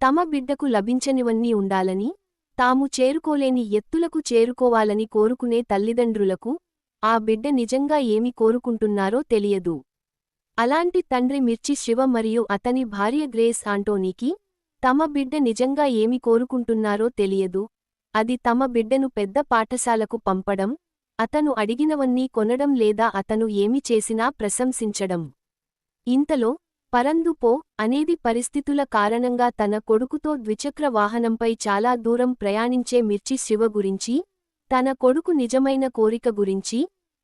తమ బిడ్డకు లభించనివన్నీ ఉండాలని తాము చేరుకోలేని ఎత్తులకు చేరుకోవాలని కోరుకునే తల్లిదండ్రులకు ఆ బిడ్డ నిజంగా ఏమి కోరుకుంటున్నారో తెలియదు. అలాంటి తండ్రి మిర్చి శివ మరియు అతని భార్య గ్రేస్ ఆంటోనీకి తమ బిడ్డ నిజంగా ఏమి కోరుకుంటున్నారో తెలియదు. అది తమ బిడ్డను పెద్ద పాఠశాలకు పంపడం అతను అడిగినవన్నీ కొనడం లేదా అతను ఏమి చేసినా ప్రశంసించడం. ఇంతలో పరందు పో అనేది పరిస్థితుల కారణంగా తన కొడుకుతో ద్విచక్ర వాహనంపై చాలా దూరం ప్రయాణించే మిర్చి శివ గురించి తన కొడుకు నిజమైన కోరిక గురించి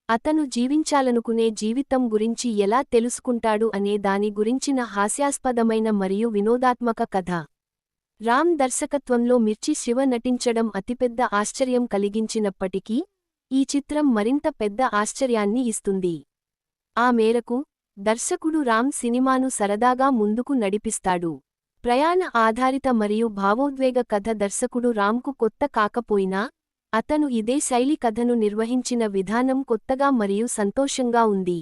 అతను జీవించాలనుకునే జీవితం గురించి ఎలా తెలుసుకుంటాడు అనే దాని గురించిన హాస్యాస్పదమైన మరియు వినోదాత్మక కథ. రామ్ దర్శకత్వంలో మిర్చి శివ నటించడం అతిపెద్ద ఆశ్చర్యం కలిగించినప్పటికీ ఈ చిత్రం మరింత పెద్ద ఆశ్చర్యాన్ని ఇస్తుంది. ఆ మేరకు దర్శకుడు రామ్ సినిమాను సరదాగా ముందుకు నడిపిస్తాడు. ప్రయాణ ఆధారిత మరియు భావోద్వేగ కథ దర్శకుడు రామ్కు కొత్త కాకపోయినా అతను ఇదే శైలి కథను నిర్వహించిన విధానం కొత్తగా మరియు సంతోషంగా ఉంది.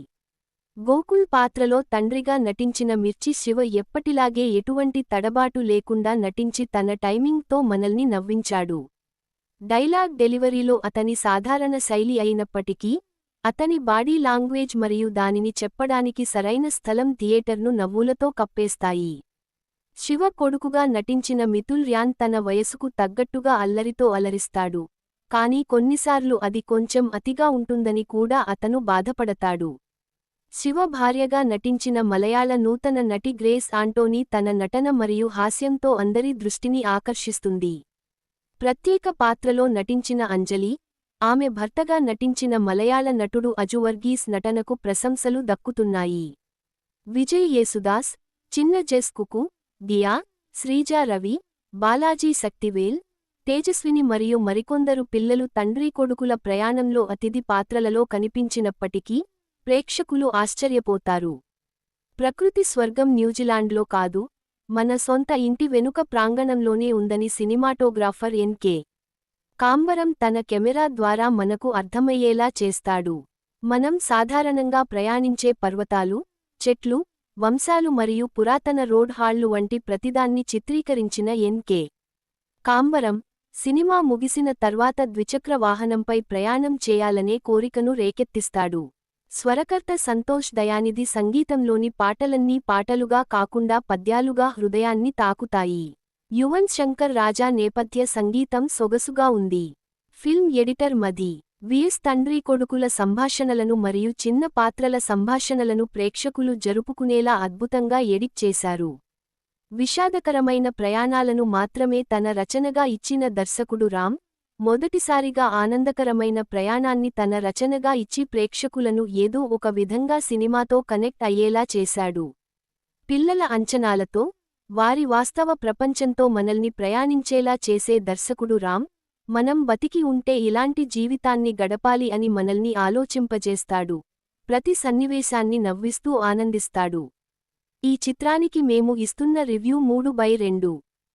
గోకుల్ పాత్రలో తండ్రిగా నటించిన మిర్చి శివ ఎప్పటిలాగే ఎటువంటి తడబాటు లేకుండా నటించి తన టైమింగ్తో మనల్ని నవ్వించాడు. డైలాగ్ డెలివరీలో అతని సాధారణ శైలి అయినప్పటికీ అతని బాడీ లాంగ్వేజ్ మరియు దానిని చెప్పడానికి సరైన స్థలం థియేటర్ను నవ్వులతో కప్పేస్తాయి. శివ కొడుకుగా నటించిన మితుల్ ర్యాన్ తన వయసుకు తగ్గట్టుగా అల్లరితో అలరిస్తాడు. కానీ కొన్నిసార్లు అది కొంచెం అతిగా ఉంటుందని కూడా అతను బాధపడతాడు. శివ భార్యగా నటించిన మలయాళ నూతన నటి గ్రేస్ ఆంటోనీ తన నటన మరియు హాస్యంతో అందరి దృష్టిని ఆకర్షిస్తుంది. ప్రత్యేక పాత్రలో నటించిన అంజలి ఆమె భర్తగా నటించిన మలయాళ నటుడు అజువర్గీస్ నటనకు ప్రశంసలు దక్కుతున్నాయి. విజయ్ యేసుదాస్ చిన్న జెస్కుకు దియా శ్రీజా రవి బాలాజీ శక్తివేల్ తేజస్విని మరియు మరికొందరు పిల్లలు తండ్రి కొడుకుల ప్రయాణంలో అతిథి పాత్రలలో కనిపించినప్పటికీ ప్రేక్షకులు ఆశ్చర్యపోతారు. ప్రకృతి స్వర్గం న్యూజిలాండ్లో కాదు మన సొంత ఇంటి వెనుక ప్రాంగణంలోనే ఉందని సినిమాటోగ్రాఫర్ ఎన్కే కాంబరం తన కెమెరా ద్వారా మనకు అర్థమయ్యేలా చేస్తాడు. మనం సాధారణంగా ప్రయాణించే పర్వతాలు చెట్లు వంశాలు మరియు పురాతన రోడ్ హాళ్ళు వంటి ప్రతిదాన్ని చిత్రీకరించిన ఎన్కే కాంబరం సినిమా ముగిసిన తర్వాత ద్విచక్ర వాహనంపై ప్రయాణం చేయాలనే కోరికను రేకెత్తిస్తాడు. స్వరకర్త సంతోష్ దయానిధి సంగీతంలోని పాటలన్నీ పాటలుగా కాకుండా పద్యాలుగా హృదయాన్ని తాకుతాయి. యువన్ శంకర్ రాజా నేపథ్య సంగీతం సొగసుగా ఉంది. ఫిల్మ్ ఎడిటర్ మది. విఎస్ తండ్రి కొడుకుల సంభాషణలను మరియు చిన్న పాత్రల సంభాషణలను ప్రేక్షకులు జరుపుకునేలా అద్భుతంగా ఎడిట్ చేశారు. విషాదకరమైన ప్రయాణాలను మాత్రమే తన రచనగా ఇచ్చిన దర్శకుడు రామ్ మొదటిసారిగా ఆనందకరమైన ప్రయాణాన్ని తన రచనగా ఇచ్చి ప్రేక్షకులను ఏదో ఒక విధంగా సినిమాతో కనెక్ట్ అయ్యేలా చేశాడు. పిల్లల అంచనాలతో వారి వాస్తవ ప్రపంచంతో మనల్ని ప్రయాణించేలా చేసే దర్శకుడు రామ్ మనం బతికి ఉంటే ఇలాంటి జీవితాన్ని గడపాలి అని మనల్ని ఆలోచింపజేస్తాడు. ప్రతి సన్నివేశాన్ని నవ్విస్తూ ఆనందిస్తాడు. ఈ చిత్రానికి మేము ఇస్తున్న రివ్యూ మూడు బై రెండు.